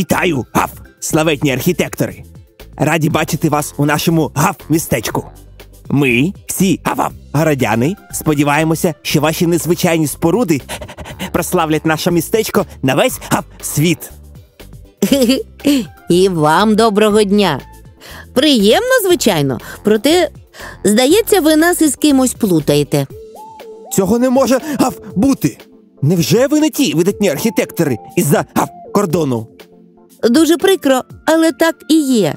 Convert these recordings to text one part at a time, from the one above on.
Вітаю, гав, славетні архітектори! Раді бачити вас у нашому гав містечку. Ми, всі гав городяни, сподіваємося, що ваші незвичайні споруди прославлять наше містечко на весь гав світ. І вам доброго дня. Приємно, звичайно, проте, здається, ви нас із кимось плутаєте. Цього не може гав бути. Невже ви не ті видатні архітектори із-за гав кордону? Дуже прикро, але так і є.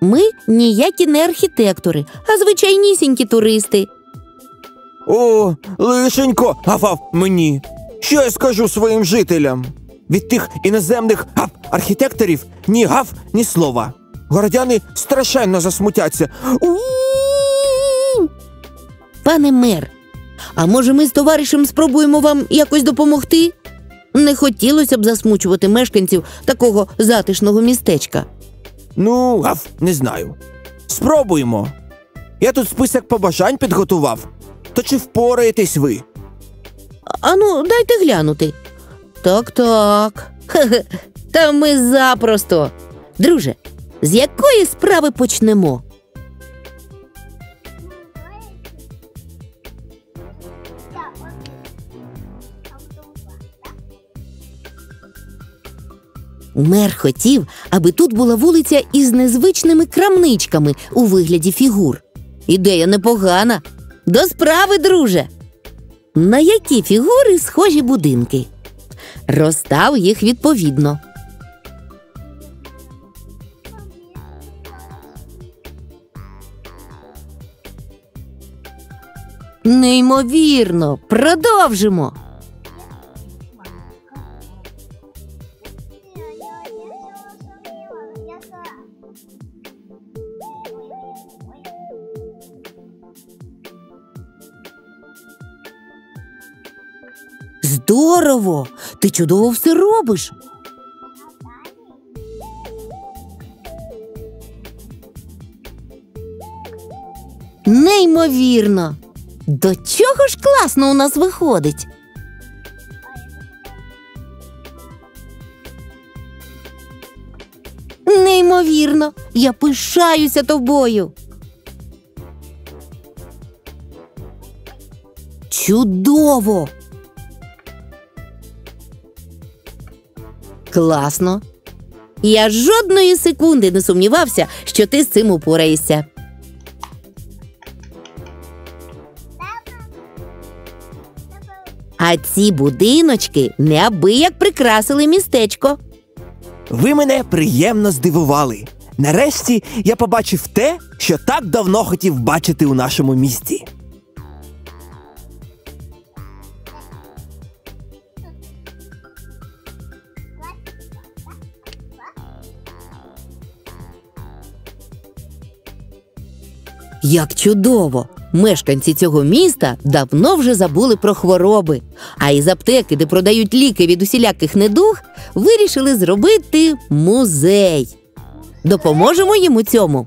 Ми ніякі не архітектори, а звичайнісінькі туристи. О, лишенько, гав мені. Що я скажу своїм жителям? Від тих іноземних гав архітекторів ні гав, ні слова. Городяни страшенно засмутяться. Пане мер, а може ми з товаришем спробуємо вам якось допомогти? Не хотілося б засмучувати мешканців такого затишного містечка. Ну, гав, не знаю. Спробуємо. Я тут список побажань підготував. То чи впораєтесь ви? Ану, дайте глянути. Так, так. Хе-хе. Та ми запросто. Друже, з якої справи почнемо? Мер хотів, аби тут була вулиця із незвичними крамничками у вигляді фігур. Ідея непогана. До справи, друже. На які фігури схожі будинки? Розстав їх відповідно. Неймовірно, продовжимо. Здорово! Ти чудово все робиш. Неймовірно. До чого ж класно у нас виходить? Неймовірно, я пишаюся тобою. Чудово! Класно. Я жодної секунди не сумнівався, що ти з цим упораєшся. А ці будиночки неабияк прикрасили містечко. Ви мене приємно здивували. Нарешті я побачив те, що так давно хотів бачити у нашому місті. Як чудово! Мешканці цього міста давно вже забули про хвороби, а із аптеки, де продають ліки від усіляких недуг, вирішили зробити музей. Допоможемо їм у цьому.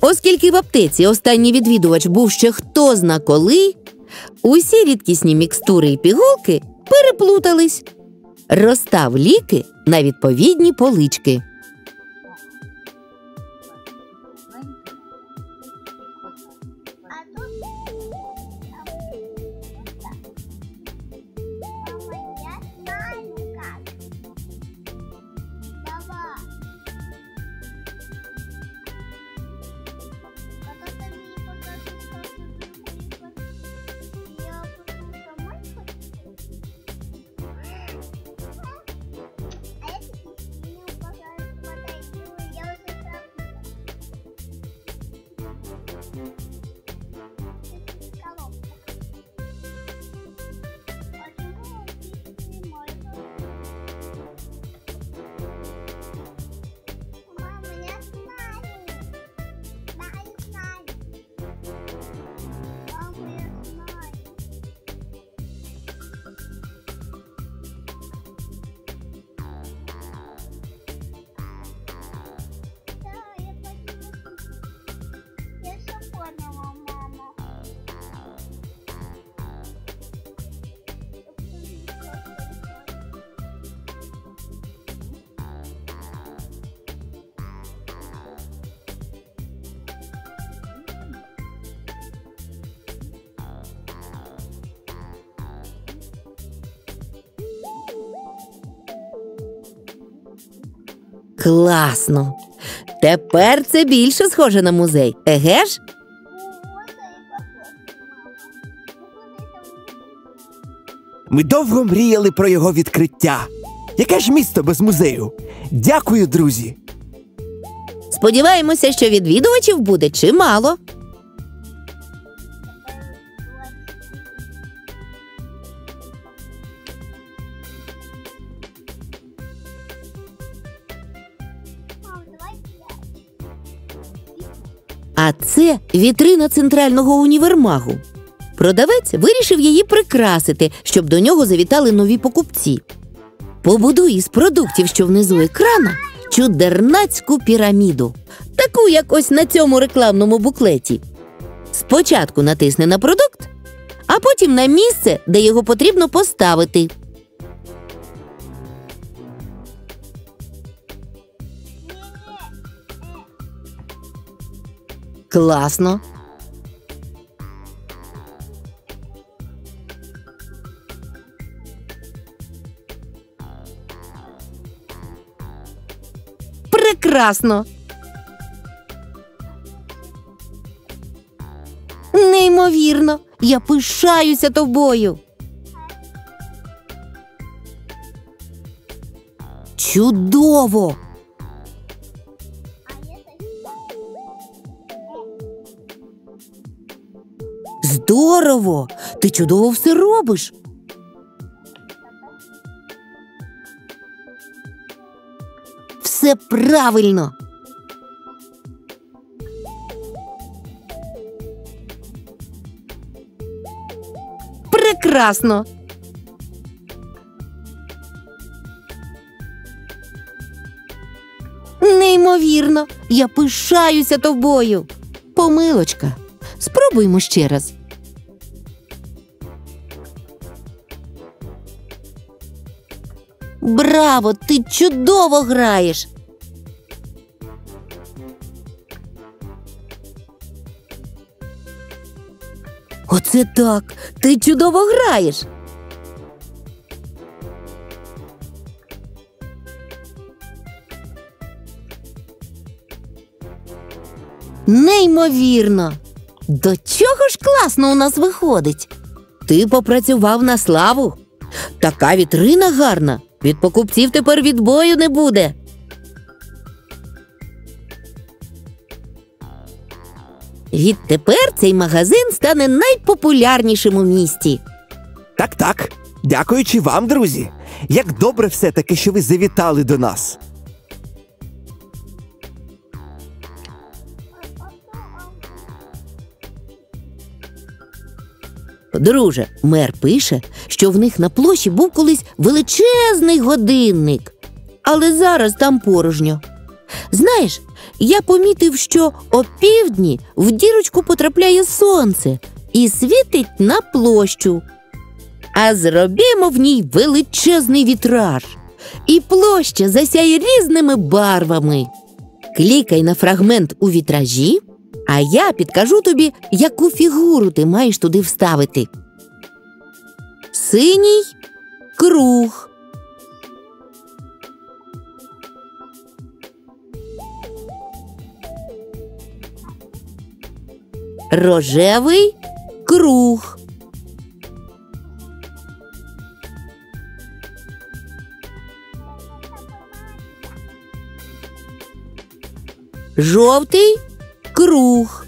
Оскільки в аптеці останній відвідувач був ще хто зна коли, усі рідкісні мікстури і пігулки переплутались. Розстав ліки на відповідні полички. Класно. Тепер це більше схоже на музей, еге ж? Ми довго мріяли про його відкриття. Яке ж місто без музею? Дякую, друзі! Сподіваємося, що відвідувачів буде чимало. А це вітрина центрального універмагу. Продавець вирішив її прикрасити, щоб до нього завітали нові покупці. Побудуй із продуктів, що внизу екрана, чудернацьку піраміду, таку як ось на цьому рекламному буклеті. Спочатку натисни на продукт, а потім на місце, де його потрібно поставити. Класно. Прекрасно. Неймовірно. Я пишаюся тобою. Чудово! Здорово! Ти чудово все робиш. Все правильно. Прекрасно. Неймовірно, я пишаюся тобою. Помилочка. Спробуймо ще раз. Браво! Ти чудово граєш! Оце так! Ти чудово граєш! Неймовірно! До чого ж класно у нас виходить? Ти попрацював на славу. Така вітрина гарна. Від покупців тепер відбою не буде. Відтепер цей магазин стане найпопулярнішим у місті. Так, так. Дякуючи вам, друзі. Як добре все-таки, що ви завітали до нас. Друже, мер пише, що в них на площі був колись величезний годинник, але зараз там порожньо. Знаєш, я помітив, що опівдні в дірочку потрапляє сонце і світить на площу. А зробімо в ній величезний вітраж, і площа засяє різними барвами. Клікай на фрагмент у вітражі, а я підкажу тобі, яку фігуру ти маєш туди вставити. Синій круг. Рожевий круг. Жовтий круг.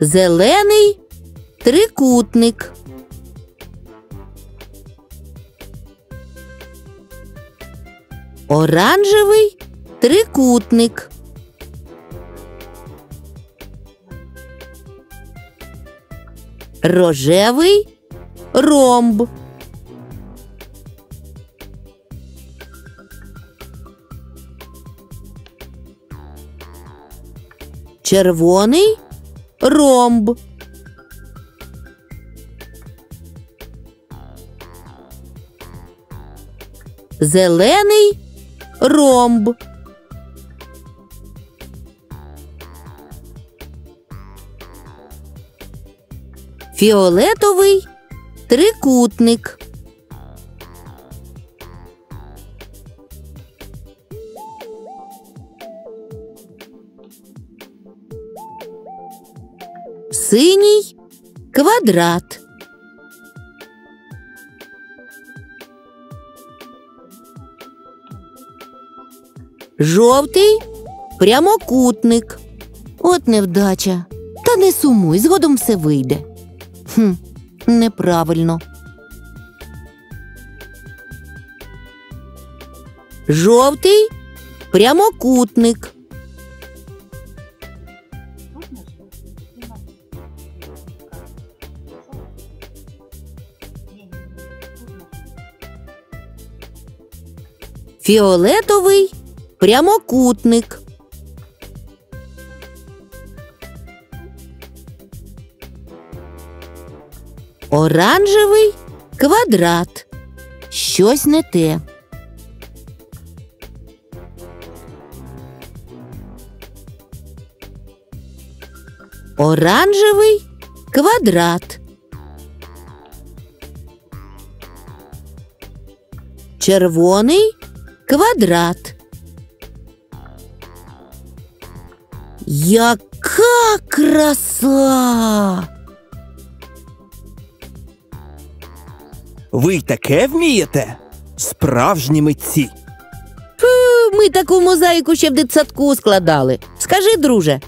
Зелений трикутник. Оранжевий трикутник. Рожевий ромб. Червоний ромб. Зелений ромб. Фіолетовий Трикутник. Квадрат. Жовтий прямокутник. От невдача. Та не сумуй, згодом все вийде. Хм, неправильно. Жовтий прямокутник. Фіолетовий прямокутник. Оранжевий квадрат. Щось не те. Оранжевий квадрат. Червоний квадрат. Яка краса! Ви й таке вмієте? Справжні митці. Фу, Ми таку мозаїку ще в дитсадку складали. Скажи, друже,